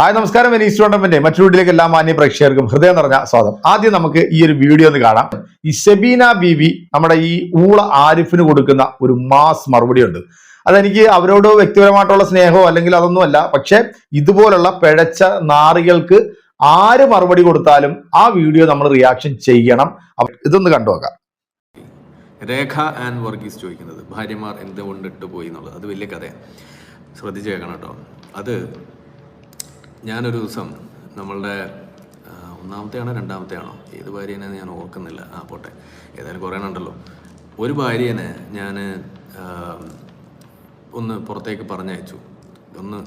Hi നമസ്കാരം. എനിക്ക് ഇൻസ്റ്റുണ്ടമെന്റ് മറ്റു വീട്ടിലേക്ക് എല്ലാ മാന്യ പ്രേക്ഷകർക്കും ഹൃദയം നിറഞ്ഞ സ്വാഗതം. ആദ്യം നമുക്ക് ഈ ഒരു വീഡിയോ ഒന്ന് കാണാം. ഈ സെബീന ബീവി നമ്മുടെ ഈ ഊള ആരിഫിന് കൊടുക്കുന്ന ഒരു മാസ് മറുപടി ഉണ്ട് അതെനിക്ക് അവരോട് വ്യക്തിപരമായിട്ടുള്ള സ്നേഹമോ അല്ലെങ്കിൽ അതൊന്നുമല്ല പക്ഷെ ഇതുപോലുള്ള പിഴച്ച നാറികൾക്ക് ആര് മറുപടി കൊടുത്താലും ആ വീഡിയോ നമ്മൾ റിയാക്ഷൻ ചെയ്യണം. ഇതൊന്ന് കണ്ടു നോക്കാം. രേഖ ആൻഡ് വർഗീസ് ചോദിക്കുന്നത് ഭാര്യമാർ എന്തുകൊണ്ട് ഇട്ടുപോയി എന്നുള്ളത്. അത് വലിയ കഥയാണ് ശ്രദ്ധിച്ച് കേൾക്കണം കേട്ടോ. അത് ഞാനൊരു ദിവസം നമ്മളുടെ ഒന്നാമത്തെയാണോ രണ്ടാമത്തെയാണോ? ഏത് ഭാര്യേനെ ഞാൻ ഓർക്കുന്നില്ല. ആ പോട്ടെ. ഏതായാലും കുറേ ഉണ്ടല്ലോ ഒരു ഭാര്യേനെ ഞാൻ ഒന്ന് പുറത്തേക്ക് പറഞ്ഞയച്ചു. ഒന്ന്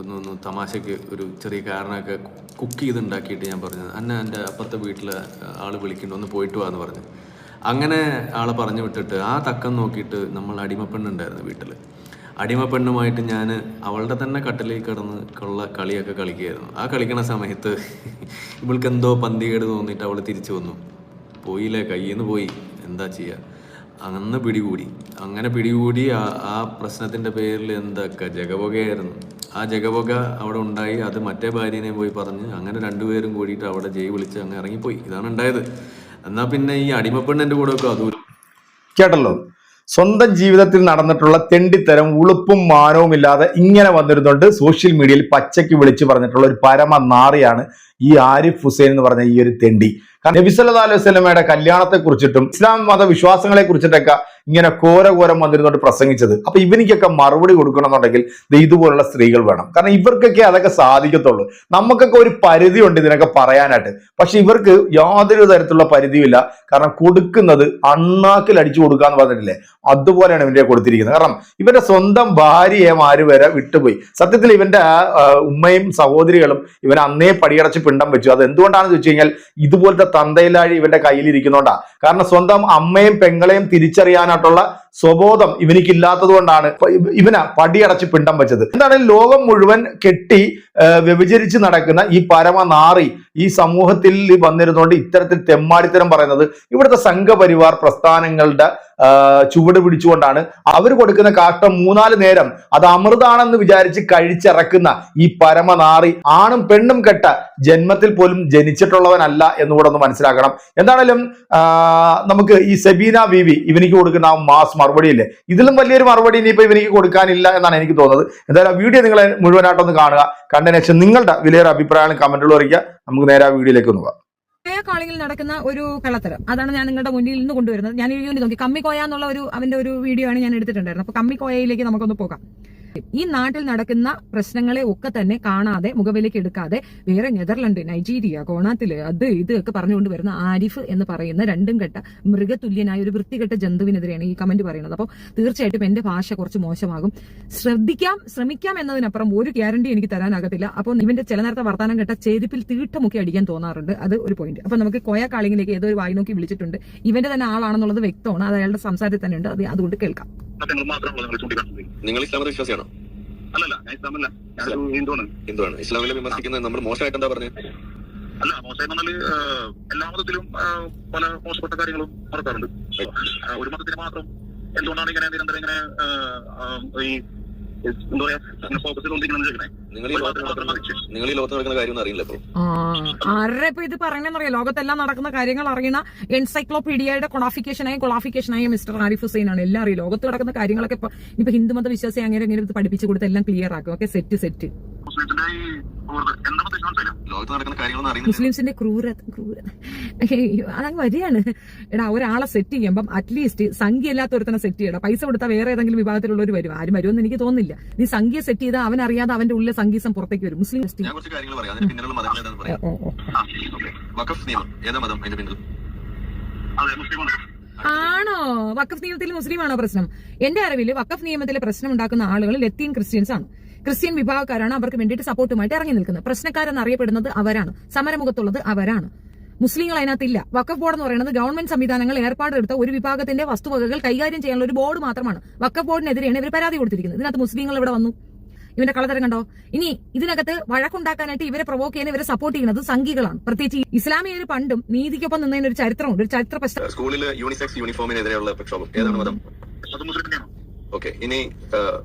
ഒന്ന് ഒന്ന് തമാശയ്ക്ക് ഒരു ചെറിയ കാരണമൊക്കെ കുക്ക് ചെയ്ത് ഉണ്ടാക്കിയിട്ട് ഞാൻ പറഞ്ഞു അന്ന എന്റെ അപ്പുറത്തെ വീട്ടിൽ ആൾ വിളിക്കുന്നുണ്ട് ഒന്ന് പോയിട്ട് വാ എന്ന് പറഞ്ഞു. അങ്ങനെ ആളെ പറഞ്ഞു വിട്ടിട്ട് ആ തക്കം നോക്കിയിട്ട് നമ്മൾ അടിമപ്പെണ്ണുണ്ടായിരുന്നു വീട്ടിൽ അടിമപ്പെണ്ണുമായിട്ട് ഞാൻ അവളുടെ തന്നെ കട്ടിലിൽ കിടന്ന് ഉള്ള കളിയൊക്കെ കളിക്കുകയായിരുന്നു. ആ കളിക്കണ സമയത്ത് ഇവൾക്ക് എന്തോ പന്തികേട് തോന്നിയിട്ട് അവൾ തിരിച്ചു വന്നു. പോയില്ലേ? കയ്യിൽ നിന്ന് പോയി. എന്താ ചെയ്യുക അന്ന് പിടികൂടി. അങ്ങനെ പിടികൂടി ആ ആ പ്രശ്നത്തിന്റെ പേരിൽ എന്തൊക്കെ ജഗപുകയായിരുന്നു. ആ ജഗപുക അവിടെ ഉണ്ടായി. അത് മറ്റേ ഭാര്യനെ പോയി പറഞ്ഞ് അങ്ങനെ രണ്ടുപേരും കൂടിയിട്ട് അവിടെ ജയ് വിളിച്ച് അങ്ങ് ഇറങ്ങിപ്പോയി. ഇതാണ് ഉണ്ടായത്. എന്നാൽ പിന്നെ ഈ അടിമപ്പെണ്ണിന്റെ കൂടെ ഒക്കെ അതും കേട്ടല്ലോ. സ്വന്തം ജീവിതത്തിൽ നടന്നിട്ടുള്ള തെണ്ടിത്തരം ഉളുപ്പും മാനവും ഇല്ലാതെ ഇങ്ങനെ വന്നിരുന്നുണ്ട് സോഷ്യൽ മീഡിയയിൽ പച്ചയ്ക്ക് വിളിച്ചു പറഞ്ഞിട്ടുള്ള ഒരു പരമ നാറിയാണ് ഈ ആരിഫ് ഹുസൈൻ എന്ന് പറഞ്ഞ ഈ ഒരു തെണ്ടി. കാരണം നബി അലൈഹി കല്യാണത്തെ കുറിച്ചിട്ടും ഇസ്ലാം മതവിശ്വാസങ്ങളെ കുറിച്ചിട്ടൊക്കെ ഇങ്ങനെ ഘോര ഘോരം വന്നിരുന്നോട്ട് പ്രസംഗിച്ചത്. അപ്പൊ ഇവനിക്കൊക്കെ മറുപടി കൊടുക്കണമെന്നുണ്ടെങ്കിൽ ഇതുപോലുള്ള സ്ത്രീകൾ വേണം. കാരണം ഇവർക്കൊക്കെ അതൊക്കെ സാധിക്കത്തുള്ളൂ. നമുക്കൊക്കെ ഒരു പരിധി ഉണ്ട് ഇതിനൊക്കെ പറയാനായിട്ട്. പക്ഷെ ഇവർക്ക് യാതൊരു തരത്തിലുള്ള പരിധിയില്ല കാരണം കൊടുക്കുന്നത് അണ്ണാക്കിൽ അടിച്ചു കൊടുക്കുക എന്ന് പറഞ്ഞിട്ടില്ലേ? അതുപോലെയാണ് ഇവന്റെ കൊടുത്തിരിക്കുന്നത്. കാരണം ഇവന്റെ സ്വന്തം ഭാര്യയെ ആര് വരെ വിട്ടുപോയി. സത്യത്തിൽ ഇവന്റെ ഉമ്മയും സഹോദരികളും ഇവൻ അന്നേ പടിയടച്ച് പിണ്ടം വെച്ചു. അത് എന്തുകൊണ്ടാണെന്ന് ചോദിച്ചു കഴിഞ്ഞാൽ ഇതുപോലത്തെ തന്തയിലാഴി ഇവന്റെ കയ്യിൽ ഇരിക്കുന്നോണ്ടാ കാരണം സ്വന്തം അമ്മയും പെങ്ങളെയും തിരിച്ചറിയാനായിട്ടുള്ള സ്വബോധം ഇവനിക്കില്ലാത്തത് കൊണ്ടാണ് ഇവന പടിയടച്ച് പിണ്ടം വെച്ചത്. എന്താണ് ലോകം മുഴുവൻ കെട്ടി വ്യഭിചരിച്ച് നടക്കുന്ന ഈ പരമനാറി ഈ സമൂഹത്തിൽ വന്നിരുന്നുകൊണ്ട് ഇത്തരത്തിൽ തെമ്മാടിത്തരം പറയുന്നത് ഇവിടുത്തെ സംഘപരിവാർ പ്രസ്ഥാനങ്ങളുടെ ചുവട് പിടിച്ചുകൊണ്ടാണ്. അവർ കൊടുക്കുന്ന കാഷ്ടം മൂന്നാൽ നേരം അത് അമൃതാണെന്ന് വിചാരിച്ച് കഴിച്ചിറക്കുന്ന ഈ പരമനാറി ആണും പെണ്ണും കെട്ട ജന്മത്തിൽ പോലും ജനിച്ചിട്ടുള്ളവനല്ല എന്നുകൂടെ ഒന്ന് മനസ്സിലാക്കണം. എന്താണേലും നമുക്ക് ഈ സെബീന വി ഇവനിക്ക് കൊടുക്കുന്ന ആ മാസ് മറുപടി ഇല്ലേ ഇതിലും വലിയൊരു മറുപടി ഇനിയിപ്പോ ഇവനിക്ക് കൊടുക്കാനില്ല എന്നാണ് എനിക്ക് തോന്നുന്നത്. എന്തായാലും വീഡിയോ നിങ്ങൾ മുഴുവനായിട്ടൊന്ന് കാണുക. കണ്ടതിന് ശേഷം നിങ്ങളുടെ വിലയേറെ അഭിപ്രായങ്ങളും കമന്റുകളും അറിയിക്കുക. നമുക്ക് നേരെ ആ വീഡിയോയിലേക്ക് ഒന്ന് പോകാം. കോളിംഗിൽ നടക്കുന്ന ഒരു കള്ളത്തരം. അതാണ് ഞാൻ നിങ്ങളുടെ മുന്നിൽ നിന്ന് കൊണ്ടുവരുന്നത്. ഞാൻ നോക്കി. കമ്മി കോയ എന്നുള്ള ഒരു അവന്റെ ഒരു വീഡിയോ ആണ് ഞാൻ എടുത്തിട്ടുണ്ടായിരുന്നത്. അപ്പൊ കമ്മി കോയയിലേക്ക് നമുക്കൊന്ന് പോകാം. ഈ നാട്ടിൽ നടക്കുന്ന പ്രശ്നങ്ങളെ ഒക്കെ തന്നെ കാണാതെ മുഖവിലേക്ക് എടുക്കാതെ വേറെ നെതർലൻഡ് നൈജീരിയ കോണാത്തിൽ അത് ഇത് ഒക്കെ പറഞ്ഞുകൊണ്ട് വരുന്ന ആരിഫ് എന്ന് പറയുന്ന രണ്ടും കെട്ട മൃഗതുല്യനായ ഒരു വൃത്തികെട്ട ജന്തുവിനെതിരെയാണ് ഈ കമന്റ് പറയുന്നത്. അപ്പോൾ തീർച്ചയായിട്ടും എന്റെ ഭാഷ കുറച്ച് മോശമാകും. ശ്രദ്ധിക്കാം ശ്രമിക്കാം എന്നതിനപ്പുറം ഒരു ഗ്യാരണ്ടി എനിക്ക് തരാനാകത്തില്ല. അപ്പോൾ ഇവന്റെ ചില നേരത്തെ വർത്താനം കേട്ട ചെരുപ്പിൽ തീട്ടമുക്കി അടിക്കാൻ തോന്നാറുണ്ട്. അത് ഒരു പോയിന്റ് അപ്പൊ നമുക്ക് കോയ കാളിങ്ങിലേക്ക് ഏതോ ഒരു വായി നോക്കി വിളിച്ചിട്ടുണ്ട്. ഇവന്റെ തന്നെ ആളാണെന്നുള്ളത് വ്യക്തമാണ്. അത് അയാളുടെ സംസാരത്തിൽ തന്നെ ഉണ്ട്. അത് അതുകൊണ്ട് കേൾക്കാം. സത്യങ്ങൾ മാത്രമാണ് നിങ്ങൾ ചൂണ്ടിക്കാട്ടുന്നത് നിങ്ങൾ ഇസ്ലാമിക വിശ്വാസിയാണോ? അല്ലല്ല ഞാൻ ഇസ്ലാമല്ല. ഞാനൊരു ഹിന്ദുവാണ്. ആണ് ഇസ്ലാമിലെ വിമർശിക്കുന്നത് നമ്മൾ മോശമായിട്ട് എന്താ പറഞ്ഞത് അല്ല മോശം പറഞ്ഞാൽ എല്ലാ മതത്തിലും പല മോശപ്പെട്ട കാര്യങ്ങളും നടക്കാറുണ്ട്. ഒരു മതത്തിന് മാത്രം എന്തുകൊണ്ടാണ് ഇങ്ങനെ നിരന്തരം ഇങ്ങനെ ഈ എന്താ പറയാ ഫോക്കസ് നിങ്ങൾ ഈ ലോകത്ത് നടക്കുന്ന നിങ്ങൾ ഈ ലോകത്ത് നടക്കുന്ന കാര്യം അറിയില്ല ആരുടെ ഇപ്പൊ ഇത് പറയണെന്നറിയാം ലോകത്തെല്ലാം നടക്കുന്ന കാര്യങ്ങൾ അറിയണ എൻസൈക്ലോപീഡിയയുടെ കൊളാഫിക്കേഷനായും ആയി മിസ്റ്റർ ആരിഫ് ഹുസൈൻ ആണ് എല്ലാം അറിയും. ലോകത്ത് നടക്കുന്ന കാര്യങ്ങളൊക്കെ ഇപ്പൊ ഇപ്പൊ ഹിന്ദുമത വിശ്വാസി അങ്ങനെ ഇങ്ങനെ ഇത് പഠിപ്പിച്ചു കൊടുത്ത് എല്ലാം ക്ലിയർ ആക്കും. ഓക്കെ സെറ്റ് സെറ്റ് മുസ്ലിംസിന്റെ ക്രൂരത ക്രൂര ക്രൂര. അയ്യോ, അതങ്ങ് വരികയാണ്. എടാ ഒരാളെ സെറ്റ് ചെയ്യുമ്പം അറ്റ്ലീസ്റ്റ് സംഖ്യ ഇല്ലാത്ത ഒരുത്തനെ സെറ്റ് ചെയ്യണം. പൈസ കൊടുത്താൽ വേറെ ഏതെങ്കിലും വിഭാഗത്തിലുള്ളവർ വരും. ആരും വരുമെന്ന് എനിക്ക് തോന്നുന്നില്ല. നീ സംഖ്യ സെറ്റ് ചെയ്താൽ അവൻ അറിയാതെ അവന്റെ ഉള്ളിലെ സംഗീസം പുറത്തേക്ക് വരും. മുസ്ലിം ഞാൻ കുറച്ച് കാര്യങ്ങൾ പറയാം. അതിന് പിന്നിലുള്ള മതങ്ങൾ പറയാം. ഓ, ഓ. വഖഫ് നിയമം. ഏതാ മതം അതിന്റെ പിന്നിൽ? അതെ മുസ്ലിമാണ് ആണോ? വക്കഫ് നിയമത്തിൽ മുസ്ലിമാണോ പ്രശ്നം? എന്റെ അറിവിൽ വക്കഫ് നിയമത്തിലെ പ്രശ്നം ഉണ്ടാക്കുന്ന ആളുകൾ ലത്തീൻ ക്രിസ്ത്യൻസ് ആണ് ക്രിസ്ത്യൻ വിഭാഗക്കാരാണ് അവർക്ക് വേണ്ടിയിട്ട് സപ്പോർട്ടുമായിട്ട് ഇറങ്ങി നിൽക്കുന്നത്. പ്രശ്നക്കാരെന്ന് അറിയപ്പെടുന്നത് അവരാണ്. സമരമുഖത്തുള്ളത് അവരാണ്. മുസ്ലിങ്ങൾ അതിനകത്തില്ല. വക്കഫ് ബോർഡ് എന്ന് പറയുന്നത് ഗവൺമെന്റ് സംവിധാനങ്ങൾ ഏർപ്പാടെടുത്ത ഒരു വിഭാഗത്തിന്റെ വസ്തുവകകൾ കൈകാര്യം ചെയ്യാനുള്ള ഒരു ബോർഡ് മാത്രമാണ്. വക്കഫ് ബോർഡിനെതിരെയാണ് ഇവർ പരാതി കൊടുത്തിരിക്കുന്നത്. ഇതിനകത്ത് മുസ്ലിങ്ങൾ ഇവിടെ വന്നു. ഇവന്റെ കളതരം കണ്ടോ? ഇനി ഇതിനകത്ത് വഴക്കുണ്ടാക്കാനായിട്ട് ഇവരെ പ്രൊവോക്ക് ചെയ്യാൻ ഇവരെ സപ്പോർട്ട് ചെയ്യുന്നത് സംഘികളാണ്. പ്രത്യേകിച്ച് ഇസ്ലാമിയ ഒരു പണ്ടും നീതിക്കൊപ്പം നിന്നതിന് ഒരു ചരിത്രമുണ്ട്. ഒരു ചരിത്ര പ്രശ്നം. സ്കൂളിൽ യൂണിസെക്സ് യൂണിഫോമിനെതിരെയുള്ള പ്രക്ഷോഭം. ഏതാണ് മതം? ഓക്കെ ഇനി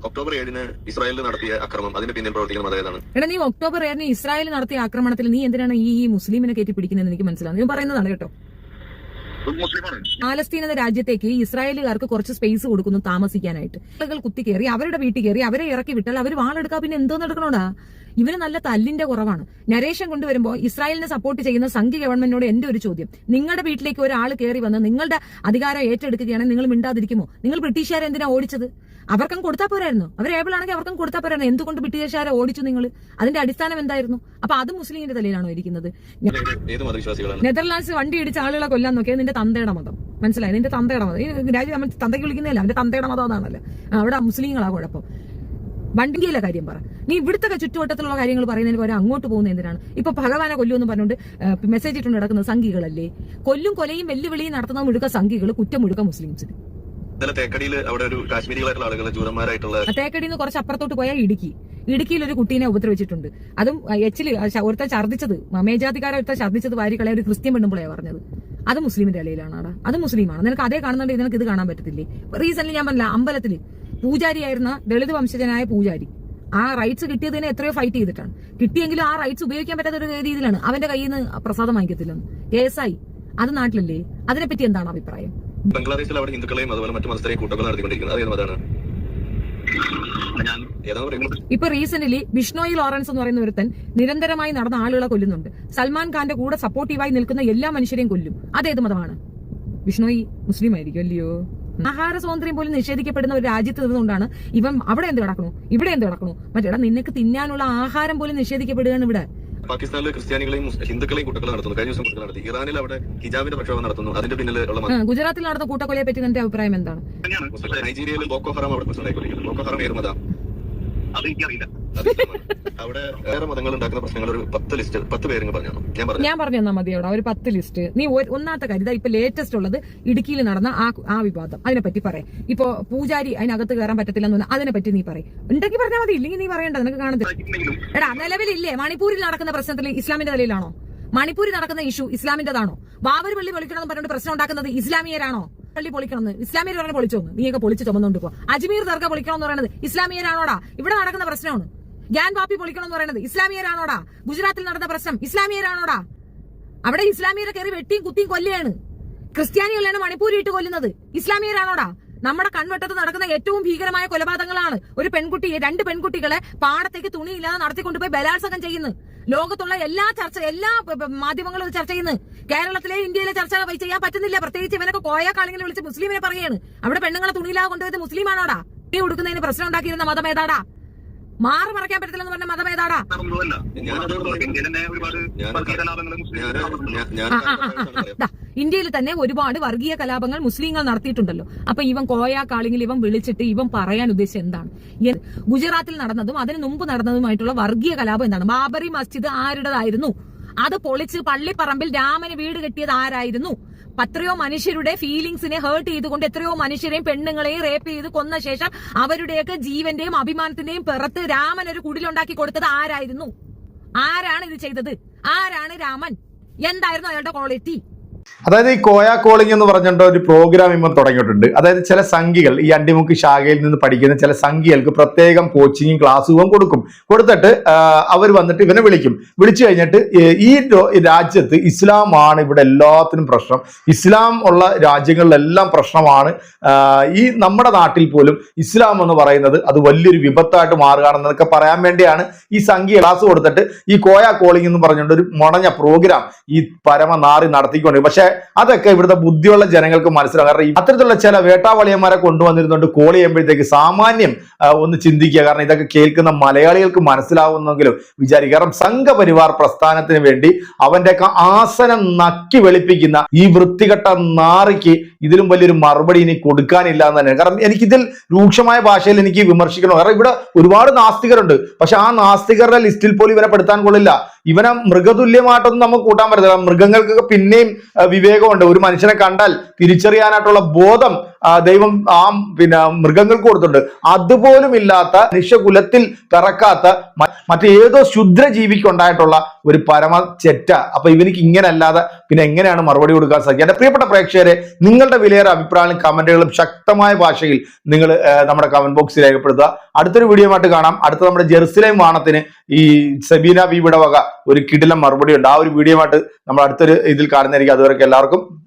ഒക്ടോബർ ഏഴിന് ഇസ്രായേലിൽ നടത്തിയ ആക്രമണം അതിന് പിന്നിൽ പ്രവർത്തിക്കുന്ന മതേതാണ് എടാ നീ ഒക്ടോബർ ഏഴിന് ഇസ്രായേൽ നടത്തിയ ആക്രമണത്തിൽ നീ എന്തിനാണ് ഈ മുസ്ലിമിനെ കയറ്റി പിടിക്കുന്നതെന്ന് എനിക്ക് മനസ്സിലാവും നീ പറയുന്നതാണ് കേട്ടോ. പാലസ്തീൻ എന്ന രാജ്യത്തേക്ക് ഇസ്രായേലുകാർക്ക് കുറച്ച് സ്പേസ് കൊടുക്കുന്നു താമസിക്കാനായിട്ട്. ആളുകൾ കുത്തി കയറി അവരുടെ വീട്ടിൽ കയറി അവരെ ഇറക്കി വിട്ടാൽ അവർ വാളെടുക്കാ പിന്നെ എന്തോ നടക്കണോടാ? ഇവന് നല്ല തല്ലിന്റെ കുറവാണ്. നരേഷൻ കൊണ്ടുവരുമ്പോൾ ഇസ്രായേലിനെ സപ്പോർട്ട് ചെയ്യുന്ന സംഘി ഗവൺമെന്റിനോട് എന്റെ ഒരു ചോദ്യം. നിങ്ങളുടെ വീട്ടിലേക്ക് ഒരാൾ കയറി വന്ന് നിങ്ങളുടെ അധികാരം ഏറ്റെടുക്കുകയാണെങ്കിൽ നിങ്ങൾ മിണ്ടാതിരിക്കുമോ? നിങ്ങൾ ബ്രിട്ടീഷുകാരെ എന്തിനാ ഓടിച്ചത്? അവർക്കും കൊടുത്താൽ പോരായിരുന്നു. അവർ ഏബിൾ ആണെങ്കിൽ അവർക്കും കൊടുത്താൽ പോരായിരുന്നു. എന്തുകൊണ്ട് ബ്രിട്ടീഷുകാരെ ഓടിച്ചു നിങ്ങൾ അതിന്റെ അടിസ്ഥാനം എന്തായിരുന്നു? അപ്പൊ അത് മുസ്ലിമിന്റെ തലയിലാണോ ഇരിക്കുന്നത്? നെതർലാൻഡ്സ് വണ്ടി ഇടിച്ച ആളുകളെ കൊല്ലാൻ നോക്കിയത് നിന്റെ തന്തയുടെ മതം. മനസ്സിലായി? നിന്റെ തന്തയുടെ മതം. ഈ രാജ്യം നമ്മൾ തന്തയ്ക്ക് വിളിക്കുന്നില്ല അവന്റെ തന്തയുടെ മതം അതാണല്ലോ. അവിടെ മുസ്ലിങ്ങളാ കുഴപ്പം. വണ്ടിയിലെ കാര്യം പറ. നീ ഇവിടുത്തെ ചുറ്റുവട്ടത്തിലുള്ള കാര്യങ്ങൾ പറയുന്നതിന് പകരം അങ്ങോട്ട് പോകുന്ന എന്തിനാണ്? ഇപ്പൊ ഭഗവാനെ കൊല്ലുമെന്ന് പറഞ്ഞുകൊണ്ട് മെസ്സേജ് ഇട്ടുണ്ട് നടക്കുന്ന സംഘികളല്ലേ? കൊല്ലും കൊലയും വെല്ലുവിളിയും നടത്തുന്ന മുഴുക്ക സംഘികൾ കുറ്റം മുഴുക്ക മുസ്ലിംസിന്. ഇന്നലെ തേക്കടിയിൽ അവിടെ ഒരു കാശ്മീരികളായിട്ടുള്ള ആളുകൾ ജൂതന്മാരായിട്ടുള്ള തേക്കടിയിൽ നിന്ന് കുറച്ച് അപ്പുറത്തോട്ട് പോയാൽ ഇടുക്കി. ഇടുക്കിയിൽ ഒരു കുട്ടീനെ ഉപദ്രവിച്ചിട്ടുണ്ട്. അതും എച്ചിൽ ഒരുത്ത ഛർദ്ദിച്ചത് മേജാതിക്കാരെ ഒരുത്ത ഛർദ്ദിച്ചത് വാരിക്കളെ ഒരു ക്രിസ്ത്യൻ പെണ്ണുമ്പോഴേ പറഞ്ഞത്. അത് മുസ്ലിമിന്റെ ഇലയിലാണ് അത് മുസ്ലിമാണ്. നിനക്ക് അതേ കാണുന്നുണ്ട് നിനക്ക് ഇത് കാണാൻ പറ്റത്തില്ലേ? റീസെന്റ് ഞാൻ പറഞ്ഞില്ല അമ്പലത്തിൽ പൂജാരിയായിരുന്ന ദളിത് വംശജനായ പൂജാരി. ആ റൈറ്റ്സ് കിട്ടിയതിനെ എത്രയോ ഫൈറ്റ് ചെയ്തിട്ടാണ്. കിട്ടിയെങ്കിലും ആ റൈറ്റ്സ് ഉപയോഗിക്കാൻ പറ്റാത്ത ഒരു രീതിയിലാണ്. അവന്റെ കയ്യിൽ നിന്ന് പ്രസാദം വാങ്ങിക്കത്തില്ലെന്ന്. കേസായി അത് നാട്ടിലല്ലേ? അതിനെപ്പറ്റി എന്താണ് അഭിപ്രായം? ബംഗ്ലാദേശിൽ അവിടെ ഹിന്ദുക്കളെയും അതുപോലെ മറ്റു മതസ്ഥരെയും കൂട്ടങ്ങൾ നടത്തിക്കൊണ്ടിരിക്കുന്നത്. അത് ഏത് മതമാണ്? ഞാൻ ഏതാണ് പറയുന്നത്? ഇപ്പൊ റീസെന്റ്ലി ബിഷ്ണോയി ലോറൻസ് എന്ന് പറയുന്ന ഒരുത്തൻ നിരന്തരമായി നടന്ന ആളുകളെ കൊല്ലുന്നുണ്ട്. സൽമാൻ ഖാന്റെ കൂടെ സപ്പോർട്ടീവായി നിൽക്കുന്ന എല്ലാ മനുഷ്യരെയും കൊല്ലും. അതേത് മതമാണ്? ബിഷ്ണോയി മുസ്ലിം ആയിരിക്കും അല്ലയോ? ആഹാര സ്വാതന്ത്ര്യം പോലും നിഷേധിക്കപ്പെടുന്ന ഒരു രാജ്യത്ത് നിന്നുകൊണ്ടാണ് ഇവൻ അവിടെ എന്ത് കിടക്കണു ഇവിടെ എന്ത് കിടക്കണു മറ്റേടാ നിനക്ക് തിന്നാനുള്ള ആഹാരം പോലും നിഷേധിക്കപ്പെടുകയാണ് ഇവിടെ. പാകിസ്ഥാനിൽ ക്രിസ്ത്യാനികളെയും ഹിന്ദുക്കളെയും കൂട്ടക്കൊല നടത്തുന്നു. കഴിഞ്ഞ ദിവസം കൂട്ടക്കൊല നടത്തി. ഇറാനിൽ അവിടെ ഹിജാബിന്റെ പ്രക്ഷോഭം നടത്തുന്നു. അതിന്റെ പിന്നിൽ ഉള്ള ഗുജറാത്തിൽ നടന്ന കൂട്ടക്കൊലയെ പറ്റി നിന്റെ അഭിപ്രായം എന്താണ്? നൈജീരിയയിൽ ബോക്കോ ഹറാം അവിടെ പ്രശ്നമായിക്കൊണ്ടിരിക്കുന്നു ബോക്കോ ഹറാം ഏത് മതം? അത് എനിക്കറിയില്ല. അവിടെ വേറെ മതങ്ങൾ ഉണ്ടാക്കുന്ന പ്രശ്നങ്ങൾ ഒരു പത്ത് ലിസ്റ്റ് പത്ത് പേരും പറഞ്ഞു ഞാൻ പറഞ്ഞു ഞാൻ മതി അവിടെ ഒരു പത്ത് ലിസ്റ്റ്. നീ ഒന്നാമത്തെ കാര്യം ഇപ്പൊ ലേറ്റസ്റ്റ് ഉള്ളത് ഇടുക്കിയിൽ നടന്ന ആ ആ വിവാദം. അതിനെപ്പറ്റി പറയാം. ഇപ്പൊ പൂജാരി അതിനകത്ത് കയറാൻ പറ്റത്തില്ലെന്ന് പറഞ്ഞാൽ അതിനെപ്പറ്റി നീ പറയും. ഉണ്ടെങ്കിൽ പറഞ്ഞാൽ മതി ഇല്ലെങ്കിൽ നീ പറയണ്ട നിനക്ക് കാണത്തില്ല എടാ നിലവിലില്ലേ മണിപ്പൂരിൽ നടക്കുന്ന പ്രശ്നത്തിൽ ഇസ്ലാമിന്റെ തലയിലാണോ? മണിപ്പൂരിൽ നടക്കുന്ന ഇഷ്യൂ ഇസ്ലാമിന്റെതാണോ? ബാബർ പള്ളി പൊളിക്കണമെന്ന് പറഞ്ഞിട്ട് പ്രശ്നം ഉണ്ടാക്കുന്നത് ഇസ്ലാമിയരാണോ? പള്ളി പൊളിക്കണമെന്ന്. ഇസ്ലാമിയർ പറഞ്ഞ പൊളിച്ചോന്ന്. നീയൊക്കെ പൊളിച്ച് ചുമന്നുകൊണ്ട് പോ. അജ്മീർ ദർഗ പൊളിക്കണം എന്ന് പറയുന്നത് ഇസ്ലാമിയരാണോടാ? ഇവിടെ നടക്കുന്ന പ്രശ്നമാണ്. ഗ്യാൻ വാപ്പി പൊളിക്കണം എന്ന് പറയുന്നത്. ഇസ്ലാമിയരാണോടാ? ഗുജറാത്തിൽ നടന്ന പ്രശ്നം. ഇസ്ലാമിയരാണോടാ? അവിടെ ഇസ്ലാമിയരെ കയറി വെട്ടിയും കുത്തിയും കൊല്ലുകയാണ്. ക്രിസ്ത്യാനികളെയാണ് മണിപ്പൂരി ഇട്ട് കൊല്ലുന്നത്. ഇസ്ലാമിയരാണോടാ? നമ്മുടെ കൺവെട്ടത്ത് നടക്കുന്ന ഏറ്റവും ഭീകരമായ കൊലപാതകങ്ങളാണ്. ഒരു പെൺകുട്ടിയെ രണ്ട് പെൺകുട്ടികളെ പാടത്തേക്ക് തുണിയില്ലാതെ നടത്തിക്കൊണ്ടുപോയി ബലാത്സംഗം ചെയ്യുന്നു. ലോകത്തുള്ള എല്ലാ ചർച്ച എല്ലാ മാധ്യമങ്ങളും ചർച്ച ചെയ്യുന്നു. കേരളത്തിലെ ഇന്ത്യയിലെ ചർച്ച ചെയ്യാൻ പറ്റുന്നില്ല. പ്രത്യേകിച്ച് ഇവനൊക്കെ കോയക്കാളിങ്ങനെ വിളിച്ച് മുസ്ലിമിനെ പറയുകയാണ്. അവിടെ പെണ്ണുങ്ങളെ തുണിയില്ലാതെ കൊണ്ടുപോയത് മുസ്ലിമാണോടാ? നീ ഉടുക്കുന്നതിന് പ്രശ്നം ഉണ്ടാക്കിയിരുന്ന മതം ഏതാടാ? മാറി മറക്കാൻ പറ്റത്തില്ലെന്ന് പറഞ്ഞ മതം ഏതാടാ? ഇന്ത്യയിൽ തന്നെ ഒരുപാട് വർഗീയ കലാപങ്ങൾ മുസ്ലിങ്ങൾ നടത്തിയിട്ടുണ്ടല്ലോ. അപ്പൊ ഇവൻ കോയ കാളിങ്ങിൽ ഇവൻ വിളിച്ചിട്ട് ഇവൻ പറയാൻ ഉദ്ദേശിച്ചത് എന്താണ്? ഗുജറാത്തിൽ നടന്നതും അതിന് മുമ്പ് നടന്നതുമായിട്ടുള്ള വർഗീയ കലാപം എന്താണ്? ബാബറി മസ്ജിദ് ആരുടേതായിരുന്നു? അത് പൊളിച്ച് പള്ളിപ്പറമ്പിൽ രാമന് വീട് കെട്ടിയത് ആരായിരുന്നു? എത്രയോ മനുഷ്യരുടെ ഫീലിംഗ്സിനെ ഹേർട്ട് ചെയ്തുകൊണ്ട് എത്രയോ മനുഷ്യരെയും പെണ്ണുങ്ങളെയും റേപ്പ് ചെയ്ത് കൊന്ന ശേഷം അവരുടെയൊക്കെ ജീവന്റെയും അഭിമാനത്തിന്റെയും പിറത്ത് രാമൻ ഒരു കുടിലുണ്ടാക്കി കൊടുത്തത് ആരായിരുന്നു? ആരാണ് ഇത് ചെയ്തത്? ആരാണ് രാമൻ? എന്തായിരുന്നു അയാളുടെ ക്വാളിറ്റി അതായത് ഈ കോയ കോളിംഗ് എന്ന് പറഞ്ഞിട്ട് ഒരു പ്രോഗ്രാം ഇപ്പം തുടങ്ങിയിട്ടുണ്ട്. അതായത് ചില സംഖ്യകൾ ഈ അണ്ടിമുക്ക് ശാഖയിൽ നിന്ന് പഠിക്കുന്ന ചില സംഖ്യകൾക്ക് പ്രത്യേകം കോച്ചിങ്ങും ക്ലാസ്സുകളും കൊടുക്കും. കൊടുത്തിട്ട് അവർ വന്നിട്ട് ഇവനെ വിളിക്കും. വിളിച്ചു കഴിഞ്ഞിട്ട് ഈ- രാജ്യത്ത് ഇസ്ലാമാണ് ഇവിടെ എല്ലാത്തിനും പ്രശ്നം. ഇസ്ലാം ഉള്ള രാജ്യങ്ങളിലെല്ലാം പ്രശ്നമാണ്. ഈ നമ്മുടെ നാട്ടിൽ പോലും ഇസ്ലാം എന്ന് പറയുന്നത് അത് വലിയൊരു വിപത്തായിട്ട് മാറുകയാണെന്നൊക്കെ പറയാൻ വേണ്ടിയാണ് ഈ സംഖ്യ ക്ലാസ് കൊടുത്തിട്ട് ഈ കോയ കോളിംഗ് എന്ന് പറഞ്ഞുകൊണ്ട് ഒരു മുണഞ്ഞ പ്രോഗ്രാം ഈ പരമനാറി നടത്തിക്കൊണ്ട്. പക്ഷെ അതൊക്കെ ഇവിടുത്തെ ബുദ്ധിയുള്ള ജനങ്ങൾക്ക് മനസ്സിലാവും. കാരണം അത്തരത്തിലുള്ള ചില വേട്ടാവളിയന്മാരെ കൊണ്ടുവന്നിരുന്നുകൊണ്ട് കോൾ ചെയ്യുമ്പോഴത്തേക്ക് സാമാന്യം ഒന്ന് ചിന്തിക്കുക. കാരണം ഇതൊക്കെ കേൾക്കുന്ന മലയാളികൾക്ക് മനസ്സിലാവുന്നെങ്കിലും വിചാരിക്കുക. കാരണം സംഘപരിവാർ പ്രസ്ഥാനത്തിന് വേണ്ടി അവന്റെ ആസനം നക്കി വെളുപ്പിക്കുന്ന ഈ വൃത്തികെട്ട നാറിക്ക് ഇതിലും വലിയൊരു മറുപടി ഇനി കൊടുക്കാനില്ല എന്ന് തന്നെയാണ്. കാരണം എനിക്കിതിൽ രൂക്ഷമായ ഭാഷയിൽ എനിക്ക് വിമർശിക്കണം. കാരണം ഇവിടെ ഒരുപാട് നാസ്തികരുണ്ട്. പക്ഷെ ആ നാസ്തികരുടെ ലിസ്റ്റിൽ പോലും ഇവനെ പെടുത്താൻ കൊള്ളില്ല. ഇവനെ മൃഗതുല്യമായിട്ടൊന്നും നമുക്ക് കൂട്ടാൻ പറ്റത്തില്ല. മൃഗങ്ങൾക്കൊക്കെ പിന്നെയും വിവേകമുണ്ട്. ഒരു മനുഷ്യനെ കണ്ടാൽ തിരിച്ചറിയാനായിട്ടുള്ള ബോധം ദൈവം ആ പിന്നെ മൃഗങ്ങൾക്ക് കൊടുത്തിട്ടുണ്ട്. അതുപോലും ഇല്ലാത്ത നിശകുലത്തിൽ പിറക്കാത്ത മറ്റേതോ ശുദ്ര ജീവിക്ക് ഉണ്ടായിട്ടുള്ള ഒരു പരമ ചെറ്റ. അപ്പൊ ഇവനിക്ക് ഇങ്ങനെ അല്ലാതെ പിന്നെ എങ്ങനെയാണ് മറുപടി കൊടുക്കാൻ സാധിക്കുക? എന്റെ പ്രിയപ്പെട്ട പ്രേക്ഷകരെ നിങ്ങളുടെ വിലയേറെ അഭിപ്രായങ്ങളും കമന്റുകളും ശക്തമായ ഭാഷയിൽ നിങ്ങൾ നമ്മുടെ കമന്റ് ബോക്സിൽ രേഖപ്പെടുത്തുക. അടുത്തൊരു വീഡിയോ ആയിട്ട് കാണാം. അടുത്ത നമ്മുടെ ജെറുസലേം വാണത്തിന് ഈ സബീന ബീബിയുടെ ഒരു കിടിലം മറുപടി ഉണ്ട്. ആ ഒരു വീഡിയോ ആയിട്ട് നമ്മൾ അടുത്തൊരു ഇതിൽ കാണുന്നതായിരിക്കും. അതുവരെ എല്ലാവർക്കും